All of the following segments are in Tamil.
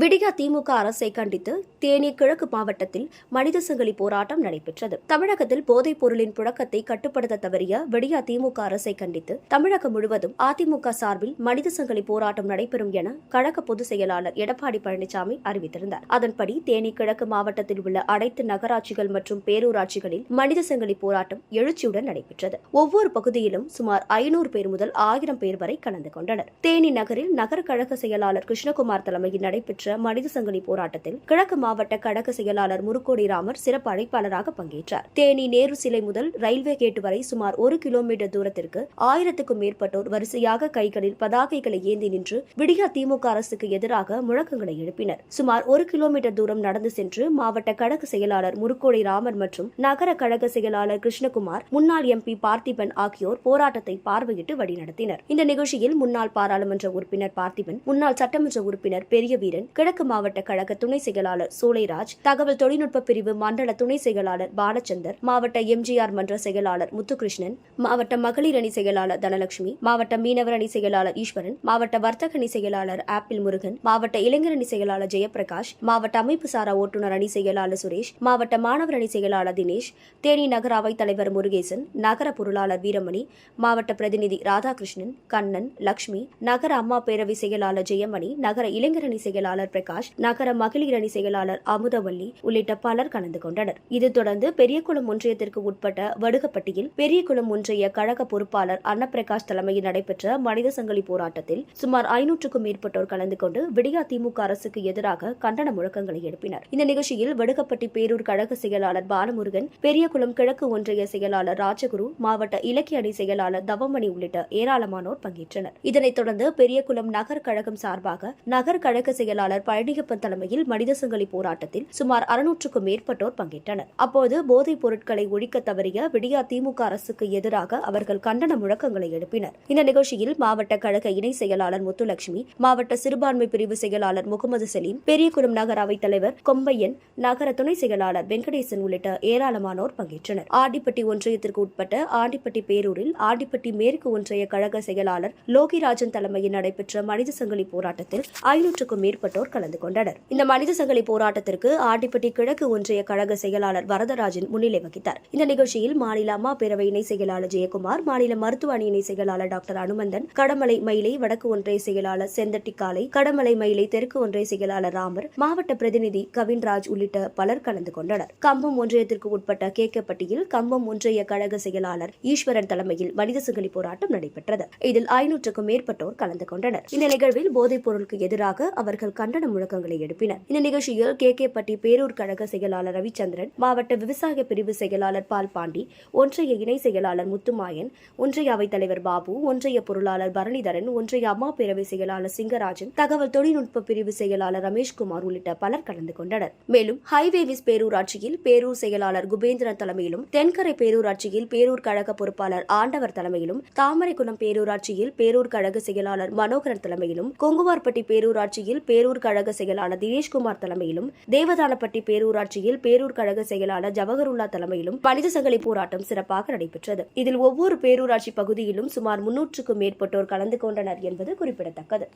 விடியா திமுக அரசை கண்டித்து தேனி கிழக்கு மாவட்டத்தில் மனித சங்கிலி போராட்டம் நடைபெற்றது. தமிழகத்தில் போதைப் பொருளின் புழக்கத்தை கட்டுப்படுத்த தவறிய விடியா திமுக அரசை கண்டித்து தமிழகம் முழுவதும் அதிமுக சார்பில் மனித சங்கிலி போராட்டம் நடைபெறும் என கழக பொதுச் செயலாளர் எடப்பாடி பழனிசாமி அறிவித்திருந்தார். அதன்படி தேனி கிழக்கு மாவட்டத்தில் உள்ள அனைத்து நகராட்சிகள் மற்றும் பேரூராட்சிகளில் மனித சங்கிலி போராட்டம் எழுச்சியுடன் நடைபெற்றது. ஒவ்வொரு பகுதியிலும் சுமார் ஐநூறு பேர் முதல் ஆயிரம் பேர் வரை கலந்து கொண்டனர். தேனி நகரில் நகர கழக செயலாளர் கிருஷ்ணகுமார் தலைமையில் நடைபெற்ற நடைபெற்ற மனித சங்கிலி போராட்டத்தில் கிழக்கு மாவட்ட கழக செயலாளர் முருக்கோடி ராமர் சிறப்பு அழைப்பாளராக பங்கேற்றார். தேனி நேரு சிலை முதல் ரயில்வே கேட் வரை சுமார் ஒரு கிலோமீட்டர் தூரத்திற்கு ஆயிரத்துக்கும் மேற்பட்டோர் வரிசையாக கைகளில் பதாகைகளை ஏந்தி நின்று விடியா திமுக அரசுக்கு எதிராக முழக்கங்களை எழுப்பினர். சுமார் ஒரு கிலோமீட்டர் தூரம் நடந்து சென்று மாவட்ட கழக செயலாளர் முருக்கோடி ராமர் மற்றும் நகர கழக செயலாளர் கிருஷ்ணகுமார் முன்னாள் எம்பி பார்த்திபன் ஆகியோர் போராட்டத்தை பார்வையிட்டு வழிநடத்தினர். இந்த நிகழ்ச்சியில் முன்னாள் பாராளுமன்ற உறுப்பினர் பார்த்திபன் முன்னாள் சட்டமன்ற உறுப்பினர் பெரிய வீரன் கிழக்கு மாவட்ட கழக துணை செயலாளர் சூளைராஜ் தகவல் தொழில்நுட்ப பிரிவு மண்டல துணை செயலாளர் பாலச்சந்தர் மாவட்ட எம்ஜிஆர் மன்ற செயலாளர் முத்துகிருஷ்ணன் மாவட்ட மகளிர் அணி செயலாளர் தனலட்சுமி மாவட்ட மீனவர் அணி செயலாளர் ஈஸ்வரன் மாவட்ட வர்த்தக அணி செயலாளர் ஆப்பிள் முருகன் மாவட்ட இளைஞர் அணி செயலாளர் ஜெயபிரகாஷ் மாவட்ட அமைப்பு சாரா ஓட்டுநர் அணி செயலாளர் சுரேஷ் மாவட்ட மாணவர் அணி செயலாளர் தினேஷ் தேனி நகர அவைத் தலைவர் முருகேசன் நகர பொருளாளர் வீரமணி மாவட்ட பிரதிநிதி ராதாகிருஷ்ணன் கண்ணன் லட்சுமி நகர அம்மா பேரவை செயலாளர் ஜெயமணி நகர இளைஞர் அணி செயலாளர் பிரகாஷ் நகர மகளிர் அணி செயலாளர் அமுதவல்லி உள்ளிட்ட பலர் கலந்து கொண்டனர். இது தொடர்ந்து பெரியகுளம் ஒன்றியத்திற்கு உட்பட்ட வடுகப்பட்டியில் பெரியகுளம் ஒன்றிய கழக பொறுப்பாளர் அன்னப்பிரகாஷ் தலைமையில் நடைபெற்ற மனித சங்கிலி போராட்டத்தில் சுமார் ஐநூற்றுக்கும் மேற்பட்டோர் கலந்து கொண்டு விடியா திமுக அரசுக்கு எதிராக கண்டன முழக்கங்களை எழுப்பினர். இந்த நிகழ்ச்சியில் வடுகப்பட்டி பேரூர் கழக செயலாளர் பாலமுருகன் பெரியகுளம் கிழக்கு ஒன்றிய செயலாளர் ராஜகுரு மாவட்ட இலக்கிய அணி செயலாளர் தவமணி உள்ளிட்ட ஏராளமானோர் பங்கேற்றனர். இதனைத் தொடர்ந்து பெரியகுளம் நகர் கழகம் சார்பாக நகர் கழக செயலாளர் பழனியப்பன் தலைமையில் மனித சங்கிலி போராட்டத்தில் சுமார் அறுநூற்றுக்கும் மேற்பட்டோர் பங்கேற்றனர். அப்போது போதைப் பொருட்களை ஒழிக்க தவறிய விடியா திமுக அரசுக்கு எதிராக அவர்கள் கண்டன முழக்கங்களை எழுப்பினர். இந்த நிகழ்ச்சியில் மாவட்ட கழக இணை செயலாளர் முத்துலட்சுமி மாவட்ட சிறுபான்மை பிரிவு செயலாளர் முகமது சலீம் பெரியகுளம் நகர அவைத் தலைவர் கொம்பையன் நகர துணை செயலாளர் வெங்கடேசன் உள்ளிட்ட ஏராளமானோர் பங்கேற்றனர். ஆண்டிப்பட்டி ஒன்றியத்திற்கு உட்பட்ட ஆண்டிப்பட்டி பேரூரில் ஆண்டிப்பட்டி மேற்கு ஒன்றிய கழக செயலாளர் லோகிராஜன் தலைமையில் நடைபெற்ற மனித சங்கிலி போராட்டத்தில் ஐநூற்றுக்கும் மேற்பட்டோர் உள்ளிட்டோர் கலந்து கொண்டனர். இந்த மனித சங்கிலி போராட்டத்திற்கு ஆண்டிப்பட்டி கிழக்கு ஒன்றிய கழக செயலாளர் வரதராஜன் முன்னிலை வகித்தார். இந்த நிகழ்ச்சியில் மாநில அம்மா பேரவை இணை செயலாளர் ஜெயக்குமார் மாநில மருத்துவ அணி இணை செயலாளர் டாக்டர் அனுமந்தன் கடமலை மயிலை வடக்கு ஒன்றிய செயலாளர் செந்தட்டி காலை கடமலை மயிலை தெற்கு ஒன்றிய செயலாளர் ராமர் மாவட்ட பிரதிநிதி கவின்ராஜ் உள்ளிட்ட பலர் கலந்து கொண்டனர். கம்பம் ஒன்றியத்திற்கு உட்பட்ட கேக்கப்பட்டியில் கம்பம் ஒன்றிய கழக செயலாளர் ஈஸ்வரன் தலைமையில் மனித சங்கிலி போராட்டம் நடைபெற்றது. இதில் ஐநூற்றுக்கும் மேற்பட்டோர் கலந்து கொண்டனர். இந்த நிகழ்வில் போதைப் பொருளுக்கு எதிராக அவர்கள் கண்டன முழக்கங்களை எழுப்பினர் இந்த நிகழ்ச்சியில் கே. கே. பட்டி பேரூர் கழக செயலாளர் ரவிச்சந்திரன் மாவட்ட விவசாய பிரிவு செயலாளர் பால் பாண்டி ஒன்றிய இணை செயலாளர் முத்துமாயன் ஒன்றிய அவைத் தலைவர் பாபு ஒன்றிய பொருளாளர் பரணிதரன் ஒன்றிய அம்மா பேரவை செயலாளர் சிங்கராஜன் தகவல் தொழில்நுட்ப பிரிவு செயலாளர் ரமேஷ்குமார் உள்ளிட்ட பலர் கலந்து கொண்டனர். மேலும் ஹைவேவிஸ் பேரூராட்சியில் பேரூர் செயலாளர் குபேந்திரன் தலைமையிலும் தென்கரை பேரூராட்சியில் பேரூர் கழக பொறுப்பாளர் ஆண்டவர் தலைமையிலும் தாமரைக்குளம் பேரூராட்சியில் பேரூர் கழக செயலாளர் மனோகரன் தலைமையிலும் கொங்குவார்பட்டி பேரூராட்சியில் பேரூர் பேரூர் கழக செயலாளர் தினேஷ்குமார் தலைமையிலும் தேவதானப்பட்டி பேரூராட்சியில் பேரூர் கழக செயலாளர் ஜவஹருல்லா தலைமையிலும் மனித சங்கிலி போராட்டம் சிறப்பாக நடைபெற்றது. இதில் ஒவ்வொரு பேரூராட்சி பகுதியிலும் சுமார் முன்னூற்றுக்கும் மேற்பட்டோர் கலந்து கொண்டனர் என்பது குறிப்பிடத்தக்கது.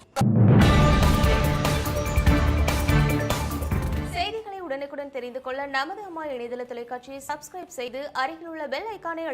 செய்திகளை உடனுக்குடன் தெரிந்து கொள்ள நமது அம்மா இணையதள தொலைக்காட்சியை சப்ஸ்கிரைப் செய்து அருகில் உள்ள பெல் ஐக்கானை